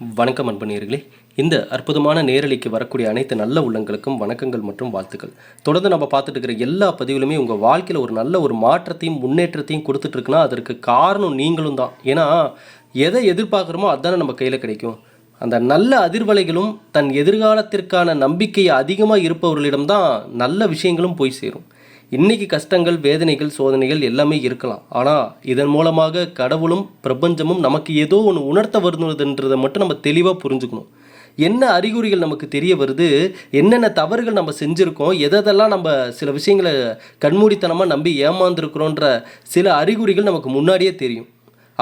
வணக்கம் அன்பனீர்களே இந்த அற்புதமான நேரலைக்கு வரக்கூடிய அனைத்து நல்ல உள்ளங்களுக்கும் வணக்கங்கள் மற்றும் வாழ்த்துக்கள். தொடர்ந்து நம்ம பார்த்துட்டு இருக்கிற எல்லா பதிவுகளுமே உங்கள் வாழ்க்கையில் ஒரு நல்ல ஒரு மாற்றத்தையும் முன்னேற்றத்தையும் கொடுத்துட்ருக்குன்னா அதற்கு காரணம் நீங்களும் தான். ஏன்னா எதை எதிர்பார்க்குறோமோ அதுதானே நம்ம கையில் கிடைக்கும். அந்த நல்ல அதிர்வலைகளும் தன் எதிர்காலத்திற்கான நம்பிக்கை அதிகமாக இருப்பவர்களிடம்தான் நல்ல விஷயங்களும் போய் சேரும். இன்னைக்கு கஷ்டங்கள் வேதனைகள் சோதனைகள் எல்லாமே இருக்கலாம். ஆனால் இதன் மூலமாக கடவுளும் பிரபஞ்சமும் நமக்கு ஏதோ ஒன்று உணர்த்த வருதுன்றதை மட்டும் நம்ம தெளிவாக புரிஞ்சுக்கணும். என்ன அறிகுறிகள் நமக்கு தெரிய வருது? என்னென்ன தவறுகள் நம்ம செஞ்சுருக்கோம்? எதெல்லாம் நம்ம சில விஷயங்களை கண்மூடித்தனமாக நம்பி ஏமாந்துருக்குறோன்ற சில அறிகுறிகள் நமக்கு முன்னாடியே தெரியும்.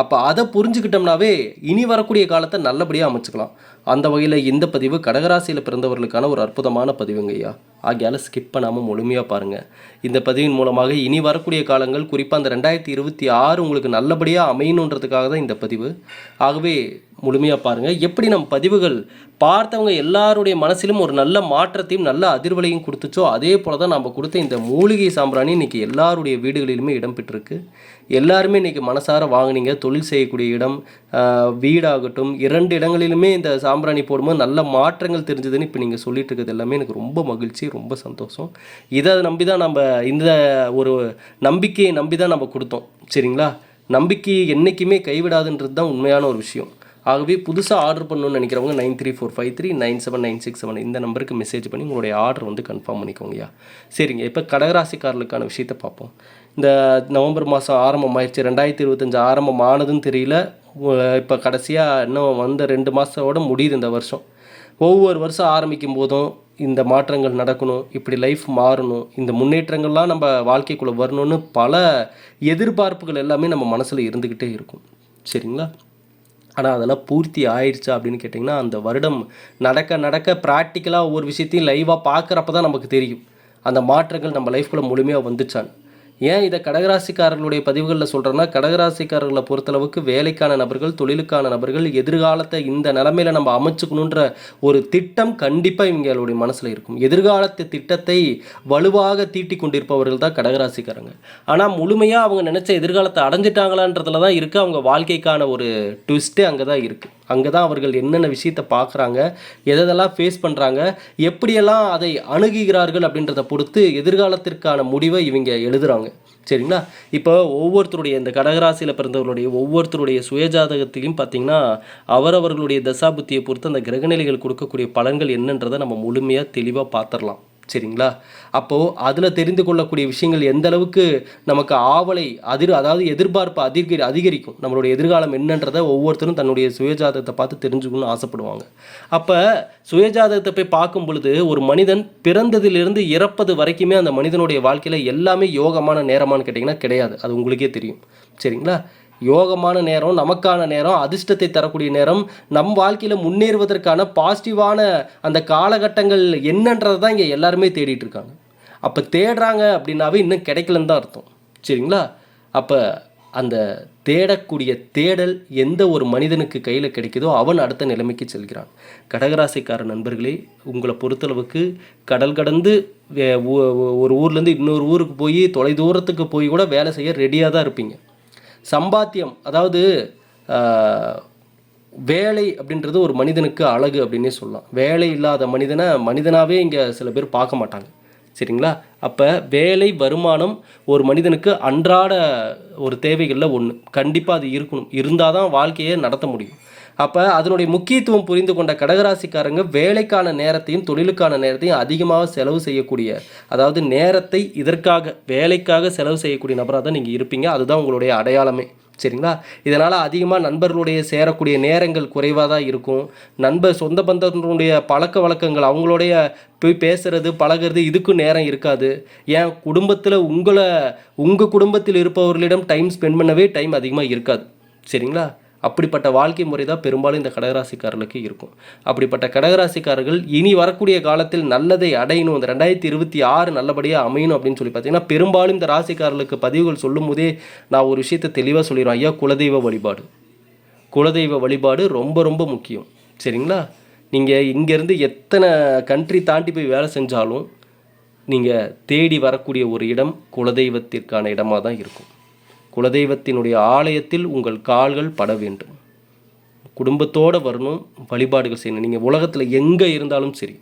அப்போ அதை புரிஞ்சுக்கிட்டோம்னாவே இனி வரக்கூடிய காலத்தை நல்லபடியாக அமைச்சுக்கலாம். அந்த வகையில் இந்த பதிவு கடகராசியில் பிறந்தவர்களுக்கான ஒரு அற்புதமான பதிவுங்க ஐயா. ஆகையால் ஸ்கிப் பண்ணாமல் முழுமையாக பாருங்கள் இந்த பதிவின் மூலமாக இனி வரக்கூடிய காலங்கள் குறிப்பாக அந்த ரெண்டாயிரத்தி இருபத்தி ஆறு உங்களுக்கு நல்லபடியாக அமையணுன்றதுக்காக தான் இந்த பதிவு. ஆகவே முழுமையாக பாருங்கள் எப்படி நம் பதிவுகள் பார்த்தவங்க எல்லாருடைய மனசிலும் ஒரு நல்ல மாற்றத்தையும் நல்ல அதிர்வலையும் கொடுத்துச்சோ அதே போல தான் நம்ம கொடுத்த இந்த மூலிகை சாம்பிராணி இன்றைக்கி எல்லாருடைய வீடுகளிலுமே இடம்பெற்றிருக்கு எல்லாருமே இன்றைக்கி மனசார வாங்குனீங்க. தொழில் செய்யக்கூடிய இடம் வீடாகட்டும் இரண்டு இடங்களிலுமே இந்த சாம்பிராணி போடும்போது நல்ல மாற்றங்கள் தெரிஞ்சதுன்னு இப்போ நீங்கள் சொல்லிட்டு இருக்கிறது எல்லாமே எனக்கு ரொம்ப மகிழ்ச்சி ரொம்ப சந்தோஷம். இதை நம்பி தான் நம்ம இந்த ஒரு நம்பிக்கையை நம்பி தான் நம்ம கொடுத்தோம். சரிங்களா? நம்பிக்கை என்றைக்குமே கைவிடாதுன்றது தான் உண்மையான ஒரு விஷயம். ஆகவே புதுசாக ஆர்டர் பண்ணணும்னு நினைக்கிறவங்க nine three four five three nine seven nine six seven இந்த நம்பருக்கு மெசேஜ் பண்ணி உங்களுடைய ஆர்டர் வந்து கன்ஃபார்ம் பண்ணிக்கோங்கய்யா சரிங்க இப்போ கடகராசிக்காரர்களுக்கான விஷயத்தை பார்ப்போம். இந்த நவம்பர் மாதம் ஆரம்பமாயிருச்சு. ரெண்டாயிரத்தி இருபத்தஞ்சு ஆரம்பம் ஆனதுன்னு தெரியல. இப்போ கடைசியாக இன்னும் வந்த ரெண்டு மாதத்தோட முடியுது இந்த வருஷம். ஒவ்வொரு வருஷம் ஆரம்பிக்கும் போதும் இந்த மாற்றங்கள் நடக்கணும் இப்படி லைஃப் மாறணும் இந்த முன்னேற்றங்கள்லாம் நம்ம வாழ்க்கைக்குள்ளே வரணும்னு பல எதிர்பார்ப்புகள் எல்லாமே நம்ம மனசில் இருந்துக்கிட்டே இருக்கும். சரிங்களா? ஆனால் அதெல்லாம் பூர்த்தி ஆயிடுச்சா அப்படின்னு கேட்டிங்கன்னா அந்த வருடம் நடக்க நடக்க ப்ராக்டிக்கலாக ஒவ்வொரு விஷயத்தையும் லைவாக பார்க்குறப்ப தான் நமக்கு தெரியும். அந்த மாற்றங்கள் நம்ம லைஃப்குள்ளே முழுமையாக வந்துச்சான்னு. ஏன் இதை கடகராசிக்காரர்களுடைய பதிவுகளில் சொல்கிறேன்னா கடகராசிக்காரர்களை பொறுத்தளவுக்கு வேலைக்கான நபர்கள் தொழிலுக்கான நபர்கள் எதிர்காலத்தை இந்த நிலமையில நம்ம அமைச்சுக்கணுன்ற ஒரு திட்டம் கண்டிப்பாக இவங்களுடைய மனசில் இருக்கும். எதிர்காலத்து திட்டத்தை வலுவாக தீட்டி கொண்டிருப்பவர்கள் தான் கடகராசிக்காரங்க. ஆனால் முழுமையாக அவங்க நினச்ச எதிர்காலத்தை அடைஞ்சிட்டாங்களான்றதுல தான் இருக்குது அவங்க வாழ்க்கைக்கான ஒரு ட்விஸ்ட்டு அங்கே தான் இருக்குது அங்கே தான் அவர்கள் என்னென்ன விஷயத்தை பார்க்குறாங்க எதெல்லாம் ஃபேஸ் பண்ணுறாங்க எப்படியெல்லாம் அதை அணுகுகிறார்கள் அப்படின்றத பொறுத்து எதிர்காலத்திற்கான முடிவை இவங்க எழுதுகிறாங்க சரிங்களா? இப்போ ஒவ்வொருத்தருடைய இந்த கடகராசியில் பிறந்தவர்களுடைய ஒவ்வொருத்தருடைய சுயஜாதகத்திலையும் பார்த்திங்கன்னா அவரவர்களுடைய தசாபுத்தியை பொறுத்து அந்த கிரகநிலைகள் கொடுக்கக்கூடிய பலன்கள் என்னன்றதை நம்ம முழுமையாக தெளிவாக பார்த்துடலாம். சரிங்களா? அப்போது அதில் தெரிந்து கொள்ளக்கூடிய விஷயங்கள் எந்த அளவுக்கு நமக்கு ஆவலை அதிர் அதாவது எதிர்பார்ப்பு அதிகரி அதிகரிக்கும். நம்மளுடைய எதிர்காலம் என்னன்றதை ஒவ்வொருத்தரும் தன்னுடைய சுயஜாதகத்தை பார்த்து தெரிஞ்சுக்கணும்னு ஆசைப்படுவாங்க. அப்போ சுயஜாதகத்தை போய் பார்க்கும் பொழுது ஒரு மனிதன் பிறந்ததிலிருந்து இறப்பது வரைக்குமே அந்த மனிதனுடைய வாழ்க்கையில் எல்லாமே யோகமான நேரமான்னு கேட்டிங்கன்னா கிடையாது. அது உங்களுக்கே தெரியும். சரிங்களா? யோகமான நேரம் நமக்கான நேரம் அதிர்ஷ்டத்தை தரக்கூடிய நேரம் நம் வாழ்க்கையில் முன்னேறுவதற்கான பாசிட்டிவான அந்த காலகட்டங்கள் என்னன்றதை தான் இங்கே எல்லாருமே தேடிட்டு இருக்காங்க. அப்போ தேடுறாங்க அப்படின்னாவே இன்னும் கிடைக்கலன்னு தான் அர்த்தம். சரிங்களா? அப்போ அந்த தேடக்கூடிய தேடல் எந்த ஒரு மனிதனுக்கு கையில் கிடைக்குதோ அவன் அடுத்த நிலைமைக்கு செல்கிறான். கடகராசிக்கார நண்பர்களே உங்களை பொறுத்தளவுக்கு கடல் கடந்து ஒரு ஊர்லேருந்து இன்னொரு ஊருக்கு போய் தொலைதூரத்துக்கு போய் கூட வேலை செய்ய ரெடியாக தான் இருப்பீங்க. சம்பாத்தியம் அதாவது வேலை அப்படின்றது ஒரு மனிதனுக்கு அழகு அப்படின்னே சொல்லலாம். வேலை இல்லாத மனிதனை மனிதனாகவே இங்கே சில பேர் பார்க்க மாட்டாங்க. சரிங்களா? அப்போ வேலை வருமானம் ஒரு மனிதனுக்கு அன்றாட ஒரு தேவைகளில் ஒன்று கண்டிப்பாக அது இருக்கணும். இருந்தால் தான் வாழ்க்கையை நடத்த முடியும். அப்போ அதனுடைய முக்கியத்துவம் புரிந்து கொண்ட கடகராசிக்காரங்க வேலைக்கான நேரத்தையும் தொழிலுக்கான நேரத்தையும் அதிகமாக செலவு செய்யக்கூடிய அதாவது நேரத்தை இதற்காக வேலைக்காக செலவு செய்யக்கூடிய நபராக தான் நீங்கள் இருப்பீங்க. அதுதான் உங்களுடைய அடையாளமே. சரிங்களா? இதனால் அதிகமாக நண்பர்களுடைய சேரக்கூடிய நேரங்கள் குறைவாக தான் இருக்கும். நண்பர் சொந்த பந்தத்தினுடைய பழக்க வழக்கங்கள் அவங்களுடைய போய் பேசுறது பழகுறது இதுக்கும் நேரம் இருக்காது. ஏன்? குடும்பத்தில் உங்களை உங்கள் குடும்பத்தில் இருப்பவர்களிடம் டைம் ஸ்பெண்ட் பண்ணவே டைம் அதிகமாக இருக்காது. சரிங்களா? அப்படிப்பட்ட வாழ்க்கை முறை தான் பெரும்பாலும் இந்த கடகராசிக்காரர்களுக்கு இருக்கும். அப்படிப்பட்ட கடகராசிக்காரர்கள் இனி வரக்கூடிய காலத்தில் நல்லதை அடையணும். இந்த ரெண்டாயிரத்தி இருபத்தி ஆறு நல்லபடியாக அமையணும் அப்படின்னு சொல்லி பார்த்தீங்கன்னா பெரும்பாலும் இந்த ராசிக்காரர்களுக்கு பதிவுகள் சொல்லும் போதே நான் ஒரு விஷயத்தை தெளிவாக சொல்லிடுவேன். ஐயா குலதெய்வ வழிபாடு. குலதெய்வ வழிபாடு ரொம்ப ரொம்ப முக்கியம். சரிங்களா? நீங்கள் இங்கேருந்து எத்தனை கண்ட்ரி தாண்டி போய் வேலை செஞ்சாலும் நீங்கள் தேடி வரக்கூடிய ஒரு இடம் குலதெய்வத்திற்கான இடமாக தான் இருக்கும். குலதெய்வத்தினுடைய ஆலயத்தில் உங்கள் கால்கள் பட வேண்டும். குடும்பத்தோடு வரணும் வழிபாடுகள் செய்யணும். நீங்கள் உலகத்தில் எங்கே இருந்தாலும் சரி.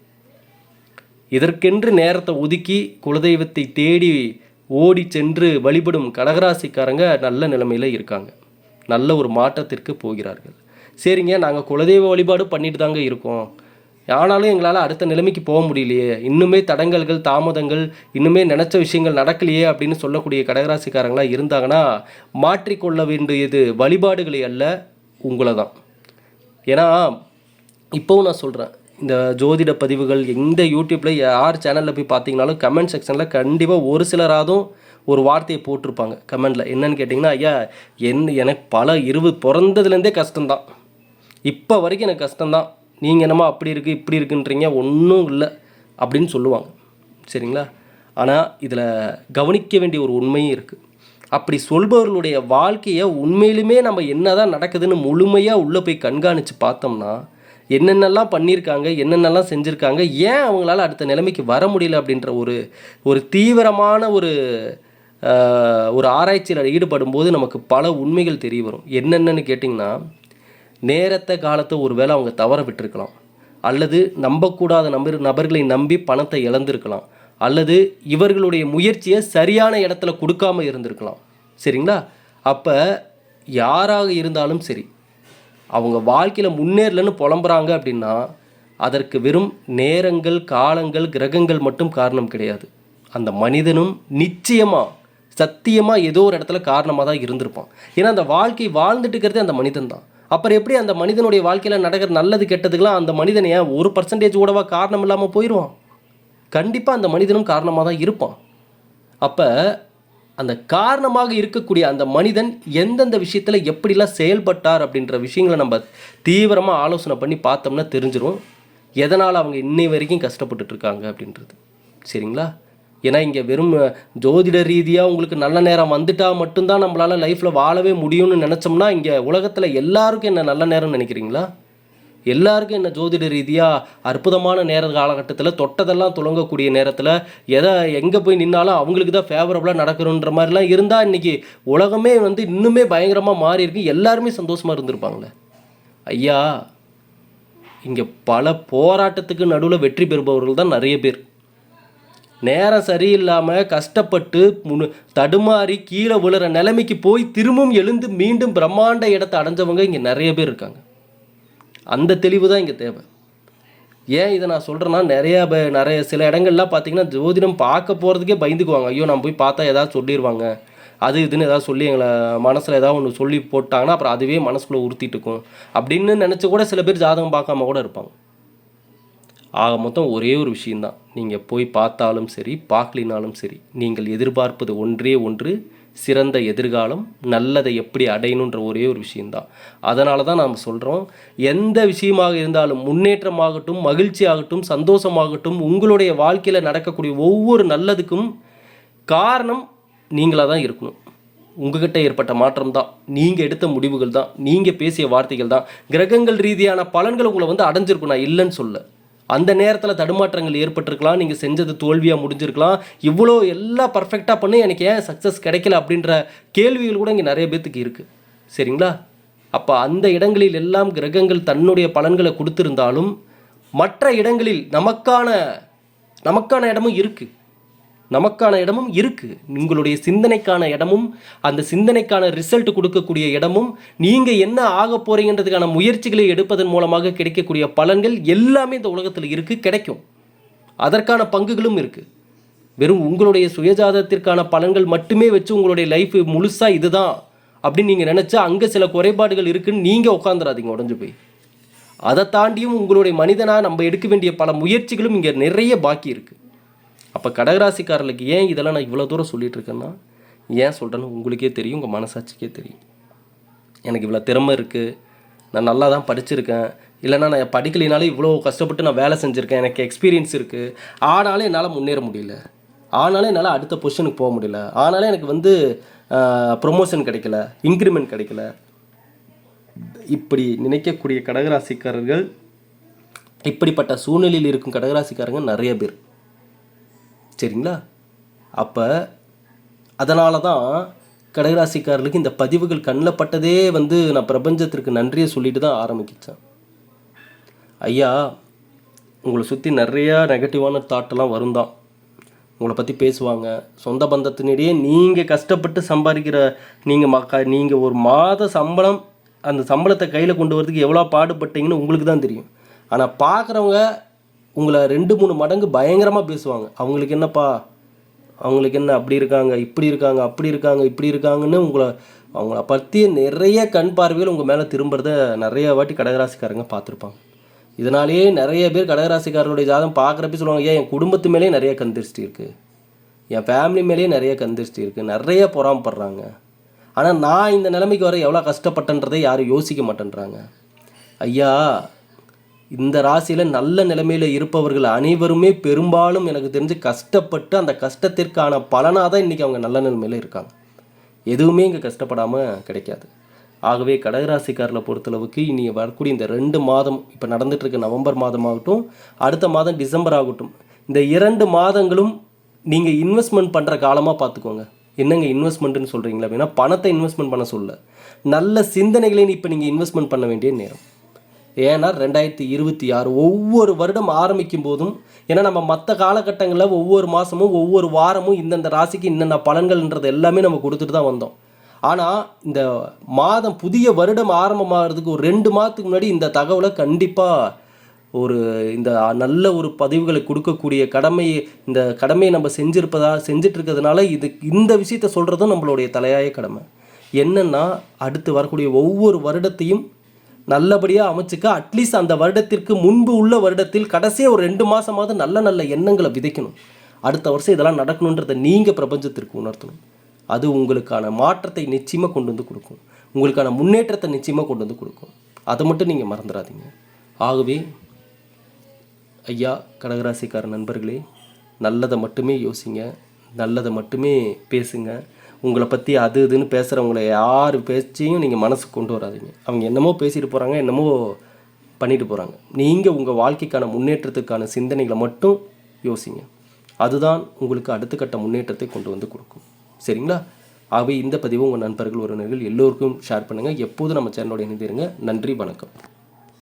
இதற்கென்று நேரத்தை ஒதுக்கி குலதெய்வத்தை தேடி ஓடி சென்று வழிபடும் கடகராசிக்காரங்க நல்ல நிலைமையில் இருக்காங்க. நல்ல ஒரு மாற்றத்திற்கு போகிறார்கள். சரிங்க நாங்கள் குலதெய்வ வழிபாடு பண்ணிட்டு தாங்க இருக்கோம். ஆனாலும் எங்களால் அடுத்த நிலைமைக்கு போக முடியலையே. இன்னுமே தடங்கல்கள் தாமதங்கள் இன்னுமே நினச்ச விஷயங்கள் நடக்கலையே அப்படின்னு சொல்லக்கூடிய கடகராசிக்காரங்களாம் இருந்தாங்கன்னா மாற்றிக்கொள்ள வேண்டியது வழிபாடுகளை அல்ல உங்களை தான் ஏன்னா இப்போவும் நான் சொல்கிறேன் இந்த ஜோதிட பதிவுகள் எந்த யூடியூப்பில் யார் சேனலில் போய் பார்த்தீங்கனாலும் கமெண்ட் செக்ஷனில் கண்டிப்பாக ஒரு சிலராதும் ஒரு வார்த்தையை போட்டிருப்பாங்க. கமெண்டில் என்னன்னு கேட்டிங்கன்னா ஐயா என் எனக்கு பல இருபது பிறந்ததுலேருந்தே கஷ்டம்தான். இப்போ வரைக்கும் எனக்கு கஷ்டம்தான். நீங்கள் என்னமோ அப்படி இருக்குது இப்படி இருக்குன்றீங்க ஒன்றும் இல்லை அப்படின்னு சொல்லுவாங்க. சரிங்களா? ஆனால் இதில் கவனிக்க வேண்டிய ஒரு உண்மையும் இருக்குது அப்படி சொல்பவர்களுடைய வாழ்க்கையை உண்மையிலுமே நம்ம என்னதான் நடக்குதுன்னு முழுமையாக உள்ளே போய் கண்காணித்து பார்த்தோம்னா என்னென்னலாம் பண்ணியிருக்காங்க என்னென்னலாம் செஞ்சுருக்காங்க ஏன் அவங்களால அடுத்த நிலைமைக்கு வர முடியல அப்படின்ற ஒரு ஒரு தீவிரமான ஒரு ஒரு ஆராய்ச்சியில் ஈடுபடும் போது நமக்கு பல உண்மைகள் தெரிய வரும். என்னென்னு கேட்டிங்கன்னா நேரத்தை காலத்தை ஒருவேளை அவங்க தவற விட்டுருக்கலாம். அல்லது நம்பக்கூடாத நபர் நபர்களை நம்பி பணத்தை இழந்திருக்கலாம். அல்லது இவர்களுடைய முயற்சியை சரியான இடத்துல கொடுக்காம இருந்திருக்கலாம். சரிங்களா? அப்போ யாராக இருந்தாலும் சரி அவங்க வாழ்க்கையில் முன்னேறலன்னு புலம்புறாங்க அப்படின்னா அதற்கு வெறும் நேரங்கள் காலங்கள் கிரகங்கள் மட்டும் காரணம் கிடையாது. அந்த மனிதனும் நிச்சயமாக சத்தியமாக ஏதோ ஒரு இடத்துல காரணமாக தான் இருந்திருப்பான். ஏன்னா அந்த வாழ்க்கை வாழ்ந்துட்டு இருக்கிறதே அந்த மனிதன் தான் அப்புறம் எப்படி அந்த மனிதனுடைய வாழ்க்கையில் நடக்கிற நல்லது கெட்டதுக்கெல்லாம் அந்த மனிதன் ஏன் ஒரு பர்சன்டேஜ் கூடவா காரணம் இல்லாமல் போயிடுவான் கண்டிப்பாக அந்த மனிதனும் காரணமாக தான் இருப்பான். அப்போ அந்த காரணமாக இருக்கக்கூடிய அந்த மனிதன் எந்தெந்த விஷயத்தில் எப்படிலாம் செயல்பட்டார் அப்படின்ற விஷயங்களை நம்ம தீவிரமாக ஆலோசனை பண்ணி பார்த்தோம்னா தெரிஞ்சிடும் எதனால் அவங்க இன்னை வரைக்கும் கஷ்டப்பட்டுட்ருக்காங்க அப்படின்றது. சரிங்களா? ஏன்னா இங்கே வெறும் ஜோதிட ரீதியாக உங்களுக்கு நல்ல நேரம் வந்துட்டால் மட்டும்தான் நம்மளால் லைஃப்பில் வாழவே முடியும்னு நினச்சோம்னா இங்கே உலகத்தில் எல்லாருக்கும் என்ன நல்ல நேரம்னு நினைக்கிறீங்களா? எல்லாருக்கும் என்ன ஜோதிட ரீதியாக அற்புதமான நேர காலகட்டத்தில் தொட்டதெல்லாம் துளங்கக்கூடிய நேரத்தில் எதை எங்கே போய் நின்னாலும் அவங்களுக்கு தான் ஃபேவரபுளாக நடக்கணுன்ற மாதிரிலாம் இருந்தால் இன்றைக்கி உலகமே வந்து இன்னுமே பயங்கரமாக மாறி இருக்கு. எல்லாருமே சந்தோஷமாக இருந்திருப்பாங்களே. ஐயா இங்கே பல போராட்டத்துக்கு நடுவில் வெற்றி பெறுபவர்கள் தான் நிறைய பேர். நேரம் சரியில்லாமல் கஷ்டப்பட்டு முன்னு தடுமாறி கீழே விழுற நிலைமைக்கு போய் திரும்பவும் எழுந்து மீண்டும் பிரம்மாண்ட இடத்தை அடைஞ்சவங்க இங்கே நிறைய பேர் இருக்காங்க. அந்த தெளிவு தான் இங்கே தேவை. ஏன் இதை நான் சொல்கிறேன்னா நிறையா நிறைய சில இடங்கள்லாம் பார்த்தீங்கன்னா ஜோதிடம் பார்க்க போகிறதுக்கே பயந்துக்குவாங்க. ஐயோ நான் போய் பார்த்தா ஏதாவது சொல்லிடுவாங்க அது இதுன்னு ஏதாவது சொல்லி எங்களை மனசில் ஏதாவது ஒன்று சொல்லி போட்டாங்கன்னா அப்புறம் அதுவே மனசுக்குள்ளே உறுத்திட்டு இருக்கும். அப்படின்னு நினச்சி கூட சில பேர் ஜாதகம் பார்க்காம கூட இருப்பாங்க. ஆக மொத்தம் ஒரே ஒரு விஷயந்தான் நீங்கள் போய் பார்த்தாலும் சரி பார்க்கலினாலும் சரி நீங்கள் எதிர்பார்ப்பது ஒன்றே ஒன்று சிறந்த எதிர்காலம் நல்லதை எப்படி அடையணுன்ற ஒரே ஒரு விஷயந்தான் அதனால தான் நாம் சொல்கிறோம் எந்த விஷயமாக இருந்தாலும் முன்னேற்றமாகட்டும் மகிழ்ச்சி ஆகட்டும் சந்தோஷமாகட்டும் உங்களுடைய வாழ்க்கையில் நடக்கக்கூடிய ஒவ்வொரு நல்லதுக்கும் காரணம் நீங்களாக தான் இருக்கணும். உங்ககிட்ட ஏற்பட்ட மாற்றம் தான் நீங்கள் எடுத்த முடிவுகள் தான் நீங்கள் பேசிய வார்த்தைகள் தான் கிரகங்கள் ரீதியான பலன்கள் உங்களை வந்து அடைஞ்சிருக்கும் நான் இல்லைன்னு சொல்ல. அந்த நேரத்தில் தடுமாற்றங்கள் ஏற்பட்டிருக்கலாம். நீங்கள் செஞ்சது தோல்வியாக முடிஞ்சிருக்கலாம். இவ்வளோ எல்லாம் பர்ஃபெக்டாக பண்ணி எனக்கு ஏன் சக்ஸஸ் கிடைக்கல அப்படின்ற கேள்விகள் கூட இங்கே நிறைய பேர்த்துக்கு இருக்குது சரிங்களா? அப்போ அந்த இடங்களில் எல்லாம் கிரகங்கள் தன்னுடைய பலன்களை கொடுத்துருந்தாலும் மற்ற இடங்களில் நமக்கான நமக்கான இடமும் இருக்குது நமக்கான இடமும் இருக்குது உங்களுடைய சிந்தனைக்கான இடமும் அந்த சிந்தனைக்கான ரிசல்ட் கொடுக்கக்கூடிய இடமும் நீங்கள் என்ன ஆக போகிறீங்கன்றதுக்கான முயற்சிகளை எடுப்பதன் மூலமாக கிடைக்கக்கூடிய பலன்கள் எல்லாமே இந்த உலகத்தில் இருக்குது கிடைக்கும். அதற்கான பங்குகளும் இருக்குது வெறும் உங்களுடைய சுயஜாதத்திற்கான பலன்கள் மட்டுமே வச்சு உங்களுடைய லைஃப் முழுசாக இதுதான் அப்படின்னு நீங்கள் நினச்சா அங்கே சில குறைபாடுகள் இருக்குன்னு நீங்கள் உட்காந்துடாதீங்க உடஞ்சு போய். அதை தாண்டியும் உங்களுடைய மனிதனாக நம்ம எடுக்க வேண்டிய பல முயற்சிகளும் இங்கே நிறைய பாக்கி இருக்குது அப்போ கடகராசிக்காரர்களுக்கு ஏன் இதெல்லாம் நான் இவ்வளோ தூரம் சொல்லிகிட்டு இருக்கேன்னா ஏன் சொல்கிறேன்னு உங்களுக்கே தெரியும் உங்கள் மனசாட்சிக்கே தெரியும். எனக்கு இவ்வளோ திறமை இருக்குது நான் நல்லா தான் படிச்சிருக்கேன். இல்லைனா நான் படிக்கலைனாலும் இவ்வளோ கஷ்டப்பட்டு நான் வேலை செஞ்சுருக்கேன் எனக்கு எக்ஸ்பீரியன்ஸ் இருக்குது ஆனாலும் என்னால் முன்னேற முடியல. ஆனாலும் என்னால் அடுத்த பொசிஷனுக்கு போக முடியல. ஆனாலும் எனக்கு வந்து ப்ரொமோஷன் கிடைக்கல இன்க்ரிமெண்ட் கிடைக்கல. இப்படி நினைக்கக்கூடிய கடகராசிக்காரர்கள் இப்படிப்பட்ட சூழ்நிலையில் இருக்கும் கடகராசிக்காரங்க நிறைய பேர். சரிங்களா? அப்போ அதனால தான் கடகராசிக்காரர்களுக்கு இந்த பதிவுகள் கண்ணில் பட்டதே வந்து நான் பிரபஞ்சத்திற்கு நன்றியை சொல்லிட்டு தான் ஆரம்பிக்கிச்சேன். ஐயா உங்களை சுற்றி நிறையா நெகட்டிவான தாட்டெல்லாம் வரும் தான். உங்களை பற்றி பேசுவாங்க. சொந்த பந்தத்தினிடையே நீங்கள் கஷ்டப்பட்டு சம்பாதிக்கிற நீங்கள் மக்க நீங்கள் ஒரு மாத சம்பளம் அந்த சம்பளத்தை கையில் கொண்டு வரதுக்கு எவ்வளோ பாடுபட்டீங்கன்னு உங்களுக்கு தான் தெரியும். ஆனால் பார்க்குறவங்க உங்களை ரெண்டு மூணு மடங்கு பயங்கரமாக பேசுவாங்க. அவங்களுக்கு என்னப்பா? அவங்களுக்கு என்ன அப்படி இருக்காங்க இப்படி இருக்காங்க அப்படி இருக்காங்க இப்படி இருக்காங்கன்னு உங்களை அவங்கள பற்றி நிறைய கண் பார்வைகள் உங்கள் மேலே திரும்புறத நிறைய வாட்டி கடகராசிக்காரங்க பார்த்துருப்பாங்க. இதனாலேயே நிறைய பேர் கடகராசிக்காரருடைய ஜாதகம் பார்க்குறப்ப சொல்லுவாங்க ஏன் என் குடும்பத்து மேலேயே நிறைய கண் திருஷ்டி இருக்குது என் ஃபேமிலி மேலேயே நிறைய கண் திருஷ்டி இருக்குது நிறைய பொறாமப்படுறாங்க. ஆனால் நான் இந்த நிலைமைக்கு வர எவ்வளோ கஷ்டப்பட்டன்றதை யாரும் யோசிக்க மாட்டேன்றாங்க. ஐயா இந்த ராசியில் நல்ல நிலைமையில் இருப்பவர்கள் அனைவருமே பெரும்பாலும் எனக்கு தெரிஞ்சு கஷ்டப்பட்டு அந்த கஷ்டத்திற்கான பலனாக தான் இன்றைக்கி அவங்க நல்ல நிலைமையில் இருக்காங்க. எதுவுமே இங்கே கஷ்டப்படாமல் கிடைக்காது. ஆகவே கடகராசிக்காரில் பொறுத்தளவுக்கு இனி வரக்கூடிய இந்த ரெண்டு மாதம் இப்போ நடந்துகிட்ருக்க நவம்பர் மாதமாகட்டும் அடுத்த மாதம் டிசம்பர் ஆகட்டும் இந்த இரண்டு மாதங்களும் நீங்கள் இன்வெஸ்ட்மெண்ட் பண்ணுற காலமாக பார்த்துக்கோங்க என்னங்க இன்வெஸ்ட்மெண்ட்டுன்னு சொல்கிறீங்களா அப்படின்னா பணத்தை இன்வெஸ்ட்மெண்ட் பண்ண சொல்ல. நல்ல சிந்தனைகளை இப்போ நீங்கள் இன்வெஸ்ட்மெண்ட் பண்ண வேண்டிய நேரம். ஏன்னா ரெண்டாயிரத்தி இருபத்தி ஆறு ஒவ்வொரு வருடம் ஆரம்பிக்கும் போதும் ஏன்னா நம்ம மற்ற காலகட்டங்களில் ஒவ்வொரு மாதமும் ஒவ்வொரு வாரமும் இந்தந்த ராசிக்கு இன்னென்ன பலன்கள்ன்றது எல்லாமே நம்ம கொடுத்துட்டு தான் வந்தோம். ஆனால் இந்த மாதம் புதிய வருடம் ஆரம்பமாகிறதுக்கு ஒரு ரெண்டு மாதத்துக்கு முன்னாடி இந்த தகவலை கண்டிப்பாக ஒரு இந்த நல்ல ஒரு பதிவுகளை கொடுக்கக்கூடிய கடமை இந்த கடமையை நம்ம செஞ்சுருப்பதா செஞ்சுட்டு இருக்கிறதுனால இது இந்த விஷயத்த சொல்கிறதும் நம்மளுடைய தலையாய கடமை. என்னென்னா அடுத்து வரக்கூடிய ஒவ்வொரு வருடத்தையும் நல்லபடியாக அமைச்சுக்க அட்லீஸ்ட் அந்த வருடத்திற்கு முன்பு உள்ள வருடத்தில் கடைசியாக ஒரு ரெண்டு மாதமாவது நல்ல நல்ல எண்ணங்களை விதைக்கணும். அடுத்த வருஷம் இதெல்லாம் நடக்கணுன்றதை நீங்கள் பிரபஞ்சத்திற்கு உணர்த்தணும். அது உங்களுக்கான மாற்றத்தை நிச்சயமாக கொண்டு வந்து கொடுக்கும். உங்களுக்கான முன்னேற்றத்தை நிச்சயமாக கொண்டு வந்து கொடுக்கும். அதை மட்டும் நீங்கள் மறந்துடாதீங்க. ஆகவே ஐயா கடகராசிக்கார நண்பர்களே நல்லதை மட்டுமே யோசிங்க. நல்லதை மட்டுமே பேசுங்க. உங்களை பற்றி அது இதுன்னு பேசுகிறவங்கள யார் பேச்சையும் நீங்கள் மனசுக்கு கொண்டு வராதீங்க. அவங்க என்னமோ பேசிட்டு போகிறாங்க என்னமோ பண்ணிட்டு போகிறாங்க நீங்கள் உங்கள் வாழ்க்கைக்கான முன்னேற்றத்துக்கான சிந்தனைகளை மட்டும் யோசிங்க. அதுதான் உங்களுக்கு அடுத்த கட்ட முன்னேற்றத்தை கொண்டு வந்து கொடுக்கும். சரிங்களா? ஆகவே இந்த பதிவு உங்கள் நண்பர்கள் உறவினர்கள் எல்லோருக்கும் ஷேர் பண்ணுங்கள் எப்போதும் நம்ம சேனலோட இணைந்திருங்க. நன்றி வணக்கம்.